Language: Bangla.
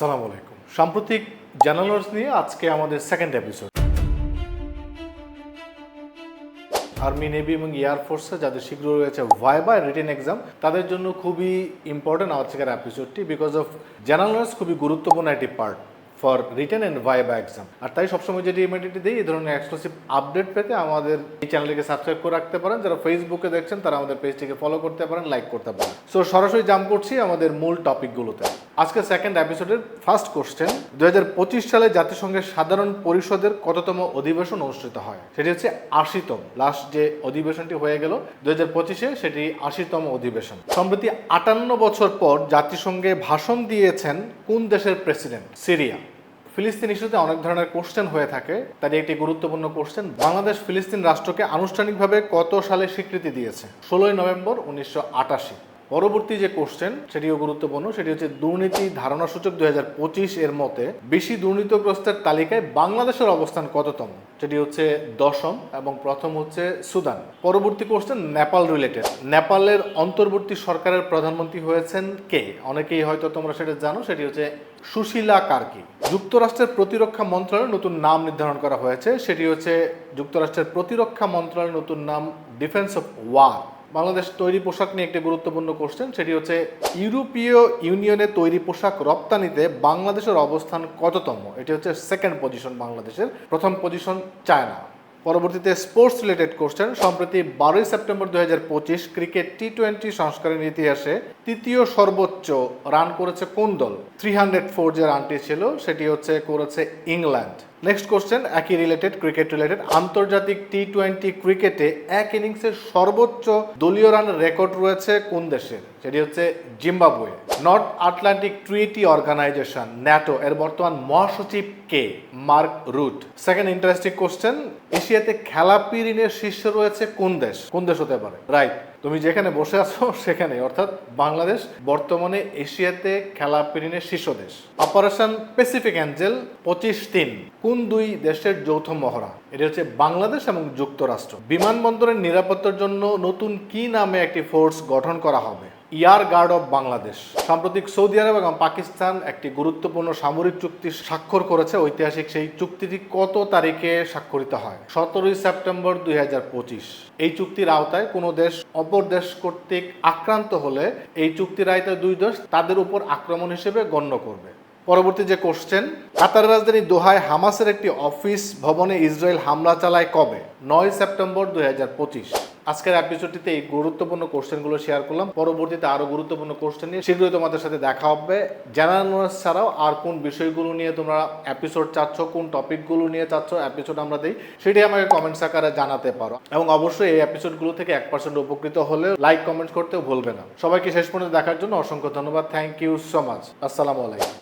আসসালামু আলাইকুম। সাম্প্রতিক জার্নালস নিয়ে আজকে আমাদের সেকেন্ড এপিসোড আর্মি নেভি এবং এয়ারফোর্সে যাদের শীঘ্র রয়েছে ভাইবা রিটেন এক্সাম তাদের জন্য খুবই ইম্পর্টেন্ট আজকের এপিসোডটি বিকজ অফ জার্নালস খুবই গুরুত্বপূর্ণ একটি part for written and viva exam আর তাই সবসময় যেটি ইমিডিয়েটলি দিই, এই ধরনের এক্সক্লুসিভ আপডেট পেতে আমাদের এই চ্যানেলটিকে সাবস্ক্রাইব করে রাখতে পারেন। যারা ফেসবুকে দেখছেন, তারা আমাদের পেজটিকে ফলো করতে পারেন লাইক করতে পারেন। সো সরাসরি জাম্প করছি আমাদের মূল টপিকগুলোতে আজকে সেকেন্ড এপিসোডের ফার্স্ট কোশ্চেন দুই হাজার পঁচিশ সালে জাতিসংঘের সাধারণ পরিষদের কততম অধিবেশন অনুষ্ঠিত হয়? সেটি হচ্ছে আশিতম। লাস্ট যে অধিবেশনটি হয়ে গেল দু হাজার পঁচিশে সেটি আশিতম অধিবেশন। সম্প্রতি আটান্ন বছর পর জাতিসংঘে ভাষণ দিয়েছেন কোন দেশের প্রেসিডেন্ট সিরিয়া। ফিলিস্তিন ইস্যুতে অনেক ধরনের কোশ্চেন হয়ে থাকে। তারই একটি গুরুত্বপূর্ণ কোশ্চেন বাংলাদেশ ফিলিস্তিন রাষ্ট্রকে আনুষ্ঠানিকভাবে কত সালে স্বীকৃতি দিয়েছে? ষোলোই নভেম্বর উনিশশো আটাশি। পরবর্তী যে কোশ্চেন সেটিও গুরুত্বপূর্ণ, সেটি হচ্ছে দুর্নীতি ধারণা সূচক দুই হাজার পঁচিশ এর মতে বেশি দুর্নীতিগ্রস্তের তালিকায় বাংলাদেশের অবস্থান কততম? সেটি হচ্ছে দশম এবং প্রথম হচ্ছে সুদান। পরবর্তী কোশ্চেন নেপাল রিলেটেড নেপালের অন্তর্বর্তী সরকারের প্রধানমন্ত্রী হয়েছেন কে? অনেকেই হয়তো তোমরা সেটা জানো, সেটি হচ্ছে সুশীলা কার্কি। যুক্তরাষ্ট্রের প্রতিরক্ষা মন্ত্রণালয়ের নতুন নাম নির্ধারণ করা হয়েছে, সেটি হচ্ছে যুক্তরাষ্ট্রের প্রতিরক্ষা মন্ত্রণালয়ের নতুন নাম ডিফেন্স অফ ওয়ার বাংলাদেশ তৈরি পোশাক নিয়ে একটি গুরুত্বপূর্ণ কোশ্চেন সেটি হচ্ছে, ইউরোপীয় ইউনিয়নের তৈরি পোশাক রপ্তানিতে বাংলাদেশের অবস্থান কততম? এটি হচ্ছে সেকেন্ড পজিশন বাংলাদেশের, প্রথম পজিশন চায়না। পরবর্তীতে স্পোর্টস রিলেটেড কোশ্চেন সম্প্রতি বারোই সেপ্টেম্বর দুই হাজার পঁচিশ ক্রিকেট টি টোয়েন্টি সংস্কারের ইতিহাসে তৃতীয় সর্বোচ্চ রান করেছে কোন দল? থ্রি হান্ড্রেড ফোর যে রানটি ছিল, সেটি হচ্ছে করেছে ইংল্যান্ড। নেক্সট কোশ্চেন একই রিলেটেড ক্রিকেট রিলেটেড আন্তর্জাতিক টি টোয়েন্টি ক্রিকেটে এক ইনিংসের সর্বোচ্চ দলীয় রান রেকর্ড রয়েছে কোন দেশের সেটি হচ্ছে Zimbabwe North Atlantic Treaty Organization NATO এর বর্তমান মহাসচিব কে? Mark Rutte second interesting question এশিয়াতে খেলাপি ঋণের শীর্ষে রয়েছে কোন দেশ? কোন দেশ হতে পারে? রাইট তুমি যেখানে বসে আছো, সেখানে। অর্থাৎ বাংলাদেশ বর্তমানে এশিয়াতে খেলা পেরিনের শীর্ষ দেশ। অপারেশন প্যাসিফিক অ্যাঞ্জেল পঁচিশ তিন। কোন দুই দেশের যৌথ মহড়া? এটি হচ্ছে বাংলাদেশ এবং যুক্তরাষ্ট্র। বিমানবন্দরের নিরাপত্তার জন্য নতুন কি নামে একটি ফোর্স গঠন করা হবে? Air guard of Bangladesh. সাম্প্রতিক সৌদি আরব এবং পাকিস্তান একটি গুরুত্বপূর্ণ সামরিক চুক্তি স্বাক্ষর করেছে। ঐতিহাসিক সেই চুক্তিটি কত তারিখে স্বাক্ষরিত হয়? সতেরোই সেপ্টেম্বর দুই হাজার পঁচিশ। এই চুক্তির আওতায় কোনো দেশ অপর দেশ কর্তৃক আক্রান্ত হলে এই চুক্তির আওতায় দুই দেশ তাদের উপর আক্রমণ হিসেবে গণ্য করবে। পরবর্তী যে কোশ্চেন কাতার রাজধানী দোহায় হামাসের একটি অফিস ভবনে ইসরায়েল হামলা চালায় কবে? নয় সেপ্টেম্বর দুই আজকের এপিসোডটিতে এই গুরুত্বপূর্ণ কোশ্চেনগুলো শেয়ার করলাম। পরবর্তীতে আরও গুরুত্বপূর্ণ কোশ্চেন নিয়ে শীঘ্রই তোমাদের সাথে দেখা হবে। জানানো ছাড়াও আর কোন বিষয়গুলো নিয়ে তোমরা এপিসোড চাচ্ছ, কোন টপিকগুলো নিয়ে চাচ্ছ এপিসোড আমরা দিই সেটি আমাকে কমেন্টস আকারে জানাতে পারো। এবং অবশ্যই এই এপিসোডগুলো থেকে এক পার্সেন্ট উপকৃত হলে লাইক কমেন্ট করতেও ভুলবে না। সবাইকে শেষ পর্যন্ত দেখার জন্য অসংখ্য ধন্যবাদ। থ্যাংক ইউ সো মাচ আসসালামু আলাইকুম।